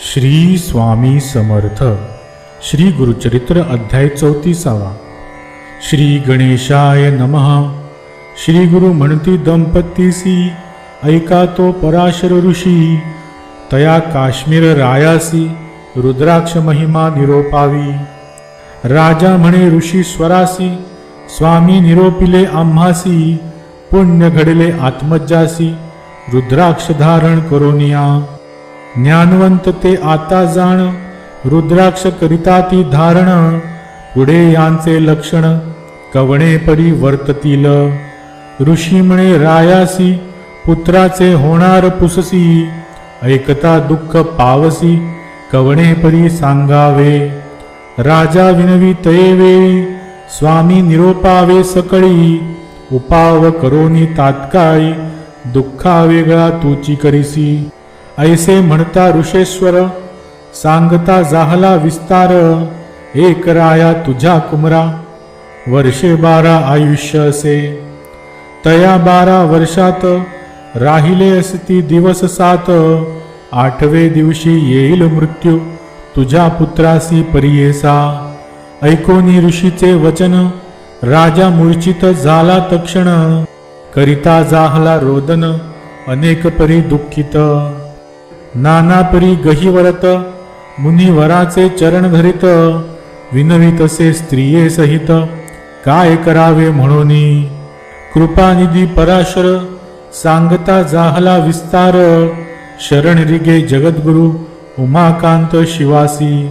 श्री स्वामी समर्थ. श्री गुरुचरित्र अध्याय चौतीसावा. श्री गणेशाय नमः. श्री गुरु म्हणती दंपतीसी ऐका तो पराशर ऋषी. तया काश्मीर रायासी. रुद्राक्ष महिमा निरोपावी. राजा म्हणे ऋषी स्वरासी. स्वामी निरोपिले आम्हासी. पुण्य घडले आत्मजासी रुद्राक्ष धारण करोनिया ज्ञानवंत ते आता जाण रुद्राक्ष करिता ती धारण पुढे यांचे लक्षण कवणे परी वर्ततील. ऋषी म्हणे रायासी पुत्राचे होणार पुससी ऐकता दुःख पावसी कवणे परी सांगावे. राजा विनवी तये वेळी स्वामी निरोपावे सकळी उपाव करोनी तात्काळी दुःखा वेगळा तुची करीसी. ऐसे म्हणता ऋषेश्वर सांगता जाहला विस्तार एक राया तुझ्या कुमरा वर्षे बारा आयुष्य असे. तया बारा वर्षात राहिले असती दिवस सात आठवे दिवशी येईल मृत्यू तुझ्या पुत्रासी परियेसा. ऐकोनी ऋषीचे वचन राजा मूर्छित झाला तक्षण करिता जाहला रोदन अनेक परी दुःखित. नानापरी गहिवरत मुनिवराचे चरण धरित विनवितसे स्त्रिये सहित काय करावे म्हणून? कृपानिधी पराशर सांगता जाहला विस्तार शरण रिगे जगद्गुरु उमाकांत शिवासी.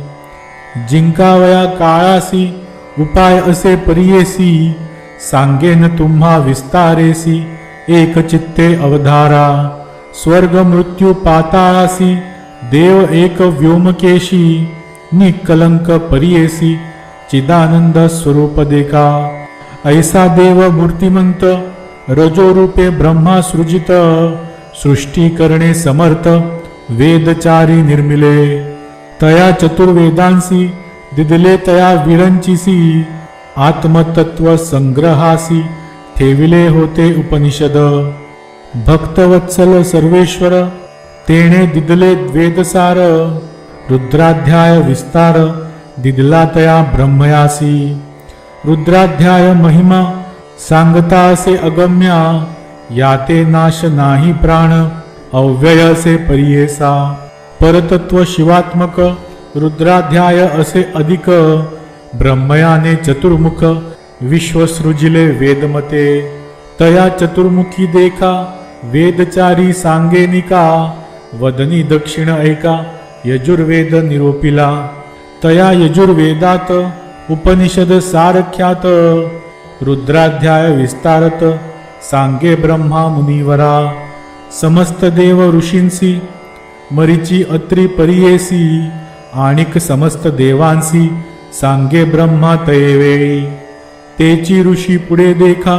जिंकावया काळासी उपाय असे परियेसी सांगेन तुम्हा विस्तारेसी एक चित्ते अवधारा. स्वर्ग मृत्यू पाताळासी देव एक व्योमकेशी निकलंक परियेसी चिदानंद स्वरूप देखा। ऐसा देव मूर्तिमंत रजोरूपे ब्रह्मा सृजित सृष्टी करणे समर्थ वेदचारी निर्मिले। तया चतुर्वेदांसी दिदले तया विरंचिसी आत्मतत्व संग्रहासी ठेविले होते उपनिषद। भक्तवत्सल सर्वेश्वर तेणे दिदले वेदसार रुद्राध्याय विस्तार दिदला तया ब्रह्मयासी। रुद्राध्याय महिमा सांगता असे अगम्या याते नाश नाही प्राण अव्यय असे परियेसा। परतत्व शिवात्मक रुद्राध्याय असे अधिक ब्रह्मयाने चतुर्मुख विश्वसृजिले वेदमते। तया चतुर्मुखी देखा वेदचारी सांगेनिका वदनी दक्षिण ऐका यजुर्वेद निरोपिला। तया यजुर्वेदात उपनिषद सारख्यात रुद्राध्याय विस्तारत सांगे ब्रह्मा मुनिवरा। समस्त देव ऋषींसी मरीची अत्री परियेसी आणिक समस्त देवांसी सांगे ब्रह्मा तयवेळी तेची ऋषी पुढे देखा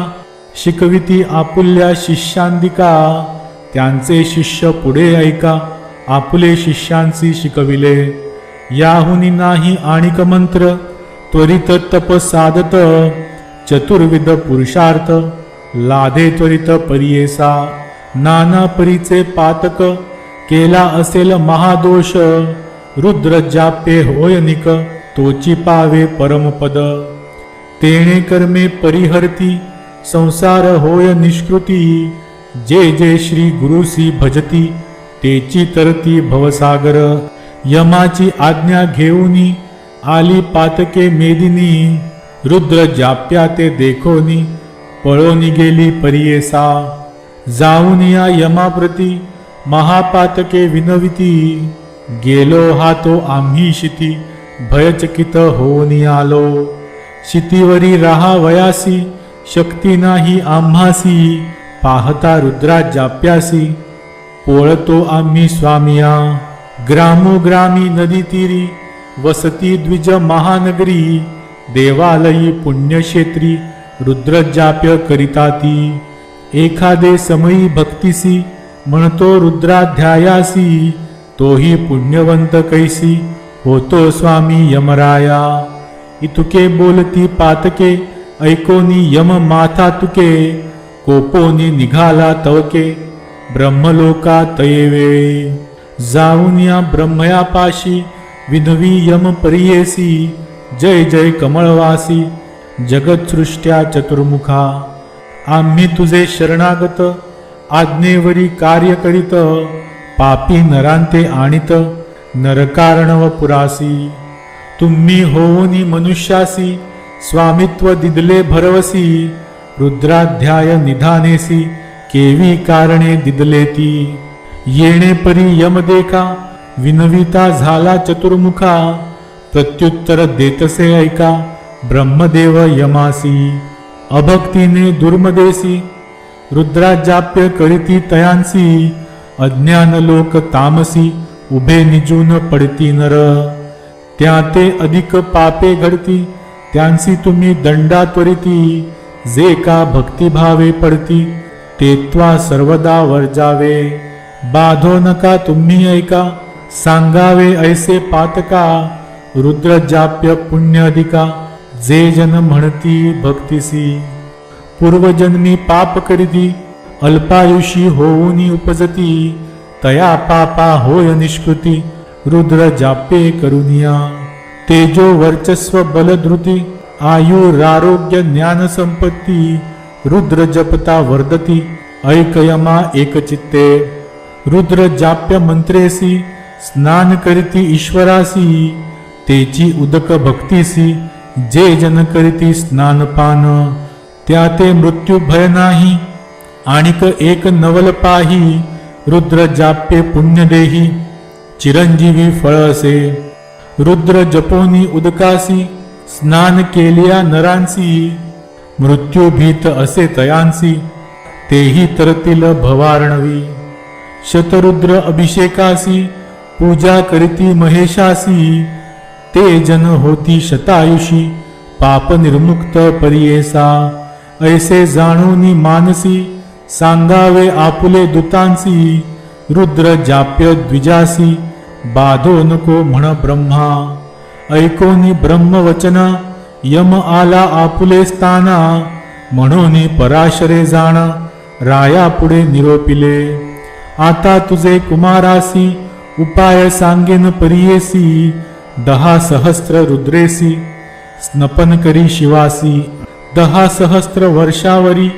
शिकविती आपुल्या शिष्यांदिका. त्यांचे शिष्य पुढे ऐका. आपुले शिष्यांशी शिकविले. याहुनी नाही आणिक मंत्र. त्वरित तप साधत. चतुर्विध पुरुषार्थ. लाधे त्वरित परियेसा. नाना परीचे पातक. केला असेल महादोष. रुद्र जापे होय निक. तोची पावे परमपद. तेणे कर्मे परिहरती. संसार होय निष्कृती. जे जे श्री गुरुसी भजती तेची तरती भवसागर. यमाची आज्ञा घेऊनी आली पातके मेदिनी. रुद्र जाप्या ते देखोनी पळोनी गेली परियेसा. जाऊन या यमाप्रती महापातके विनविती. गेलो हा तो आम्ही शिती भयचकित होऊन आलो. शितीवरी राहा वयासी शक्ती नाही आम्हासी पाहता रुद्रा जाप्यासी पोळतो आम्ही स्वामिया ग्रामोग्रामी नदी तीरी वसती द्विज महानगरी देवालयी पुण्यक्षेत्री रुद्रजाप्य करिता ती एखादे समयी भक्तिसी म्हणतो रुद्राध्यायासी तोही पुण्यवंत कैसी. होतो स्वामी यमराया. इतुके बोलती पातके ऐकोनी यम माथा तुके कोपोनी निघाला तवके ब्रह्मलोका तये वेळी. जाऊन या ब्रह्मयापाशी विनवी यम परियेसी जय जय कमळवासी जगत्सृष्ट्या चतुर्मुखा. आम्ही तुझे शरणागत आज्ञेवरी कार्य करीत पापी नरांते आणित नरकारणव पुरासी तुम्ही होऊनी मनुष्यासी स्वामित्व दिदले भरवसी रुद्राध्याय निधानेसी केवी कारणे दिदले ती येणे परी यम देखा विनविता झाला चतुर्मुखा प्रत्युत्तर देतसे ऐका ब्रह्मदेव यमासी. अभक्तीने दुर्मदेसी रुद्राजाप्य करीती तयांसी अज्ञान लोक तामसी उभे निजून पडती नर. त्या ते अधिक पापे घडती त्यांसी तुम्ही दंडा त्वरिती जे का भक्तिभावे पडती ते त्वा सर्वदा वर्जावे. बाधो नका तुम्ही ऐका सांगावे ऐसे पातका रुद्रजाप्य पुण्य अधिका जे जन म्हणती भक्तिसी. पूर्वजन्मी पाप करीती अल्पायुषी होऊनी उपजती तया पापा होय निष्कृती रुद्र जापे करुनिया. तेजो वर्चस्व बलधृती आयुरारोग्य ज्ञान संपत्ति, रुद्र जपता वर्धती, ऐकयमा एकचित्ते। रुद्र जाप्य मंत्रेसी, स्नान करीती ईश्वरासी, तेची उदक भक्तीसी, जे जन करीती स्नानपान। त्या ते मृत्यू भय नाही, आणिक एक नवल पाही, रुद्र जाप्ये पुण्य देही, चिरंजीवी फळ असे। रुद्र जपोनी उदकासी स्नान केलिया नरांसी मृत्यू भीत असे तयांसी तेही तरतील भवारणवी. शतरुद्र अभिषेकासी पूजा करीती महेशासी ते जन होती शतायुषी पाप निर्मुक्त परियेसा. ऐसे जाणूनी मानसी सांगावे आपुले दुतांसी रुद्र जाप्य द्विजासी बाधो नको म्हण ब्रह्मा. ऐकोनी ब्रह्मवचन यम आला आपुले स्थाना. म्हणून पराशरे जाण राया पुढे निरोपिले. आता तुझे कुमारासी उपाय सांगेन परियेसी. दहा सहस्त्र रुद्रेसी स्नपन करी शिवासी. दहा सहस्त्र वर्षावरी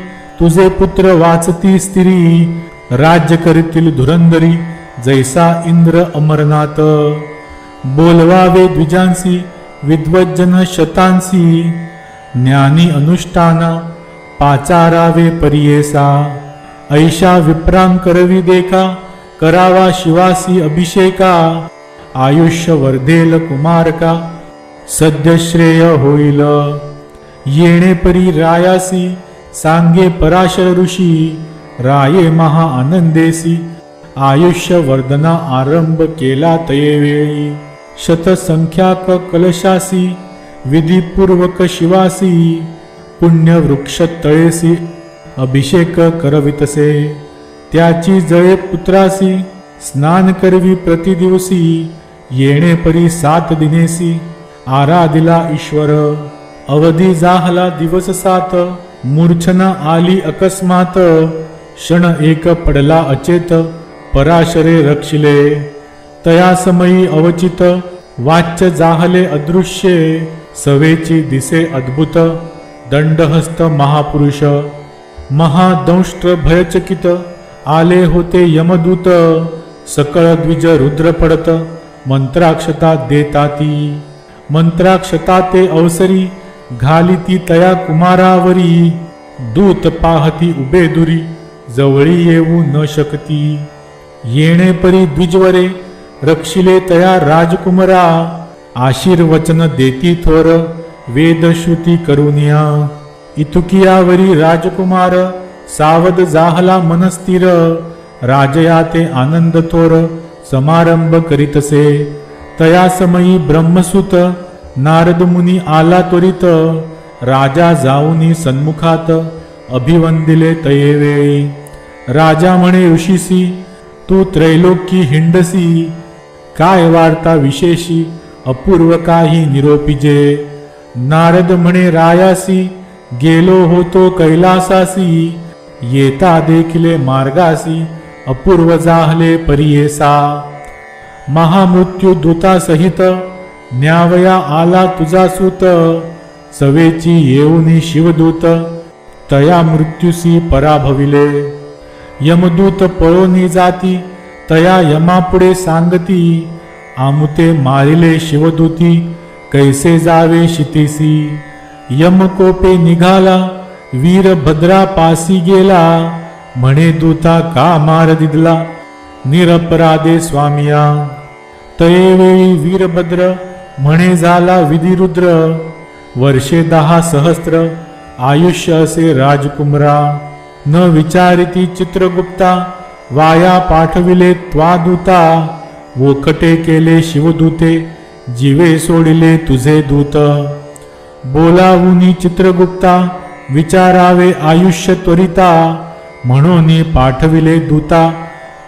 तुझे पुत्र वाचती स्त्री राज्य करीतील धुरंदरी जैसा इंद्र अमरनाथ। बोलवावे द्विजांसी विद्वज्जन शतांसी। ज्ञानी अनुष्ठाना पाचारावे परियेसा। ऐशा विप्राम करवी देखा करावा शिवासी अभिषेका। आयुष्य वर्धेल कुमारका सद्यश्रेय होईल। येणे परी रायासी सांगे पराशर ऋषी। राये महा आनंदेसी। आयुष्य वर्धना आरंभ केला तयेवेळी. शतसंख्याक कलशासी विधीपूर्वक शिवासी पुण्य वृक्ष तळेसी अभिषेक करवितसे. त्याची जळे पुत्रासी स्नान करवी प्रतिदिवसी येणे परी सात दिनेसी आराधिला ईश्वर. अवधी जाहला दिवस सात मूर्छना आली अकस्मात क्षण एक पडला अचेत. पराशरे रक्षिले तया समयी अवचित वाच्य जाहले अदृश्ये सवेची दिसे अद्भुत दंडहस्त महापुरुष महादंष्ट्र भयचकित आले होते यमदूत सकळ द्विज रुद्र पडत मंत्राक्षता देताती मंत्राक्षता ते अवसरी घालिती तया कुमारावरी दूत पाहती उभे दुरी जवळी येऊ न शकती. येणे परी द्विजवरे रक्षिले तया राजकुमरा आशीर्वचन देती थोर वेदश्रुती करुनिया. इतुकियावरी राजकुमार सावध जाहला मनस्थिर राजया ते आनंद थोर समारंभ करीतसे. तया समयी ब्रह्मसुत नारद मुनी आला त्वरित राजा जाऊनी सन्मुखात अभिवंदिले तयेवेळी राजा म्हणे ऋषीसी तू त्रैलोकी हिंडसी काय वार्ता विशेषी अपूर्व काही निरोपिजे? नारद म्हणे रायासी गेलो होतो कैलासासी येता देखिले मार्गासी अपूर्व जाहले परियेसा. महामृत्यू दूतासहित न्यावया आला तुझा सुत सवेची येऊनी शिवदूत तया मृत्यूसी पराभविले. यमदूत पळोनी जाती तया यमापुढे सांगती आमुते मारिले शिवदूती कैसे जावे शितीसी? यमकोपे निघाला वीरभद्रा पासी गेला म्हणे दूता का मार दिदला? निरपराधे स्वामिया तयेवेळी वीरभद्र म्हणे झाला विधिरुद्र वर्षे दहा सहस्त्र आयुष्य असे राजकुमरा. न विचारिती चित्रगुप्ता वाया पाठविले त्वादूता वोकटे केले शिवदूते जीवे सोडिले तुझे दूत. बोलावूनी चित्रगुप्ता विचारावे आयुष्य त्वरिता. म्हणून पाठविले दूता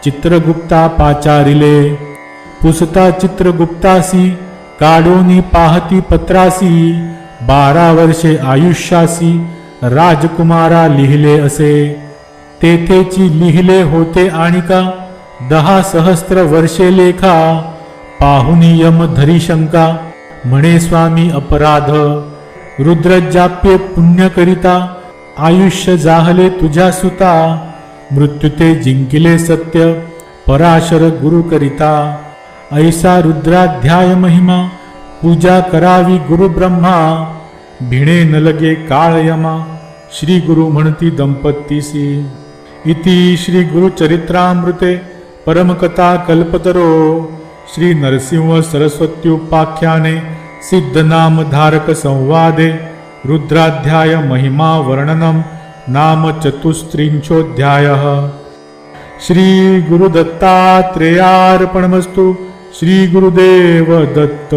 चित्रगुप्ता पाचारिले. पुसता चित्रगुप्तासी काढोनी पाहती पत्रासी. बारा वर्षे आयुष्यासी राजकुमारा लिहिले असे. तेथेची लिहिले होते आणि का? दहा सहस्त्र वर्षे लेखा. पाहुनी यम धरी शंका म्हणे स्वामी अपराध. रुद्रजाप्ये पुण्य करिता आयुष्य जाहले तुझ्या सुता. मृत्यू ते जिंकिले सत्य. पराशर गुरु करिता. ऐसा रुद्राध्याय महिमा. पूजा करावी गुरु ब्रह्मा. भिणे न लगे काळ यमा श्री गुरु म्हणती दंपतीसी. इति श्री गुरुचरित्रामृते परमकथा कल्पतरो. श्री नरसिंह सरस्वत्युपाख्याने सिद्धनाम धारक संवादे रुद्राध्याय महिमा वर्णनम नाम चतुस्त्रिंशोऽध्यायः. श्री गुरुदत्तात्रेयार्पणमस्तु श्री गुरुदेव दत्त.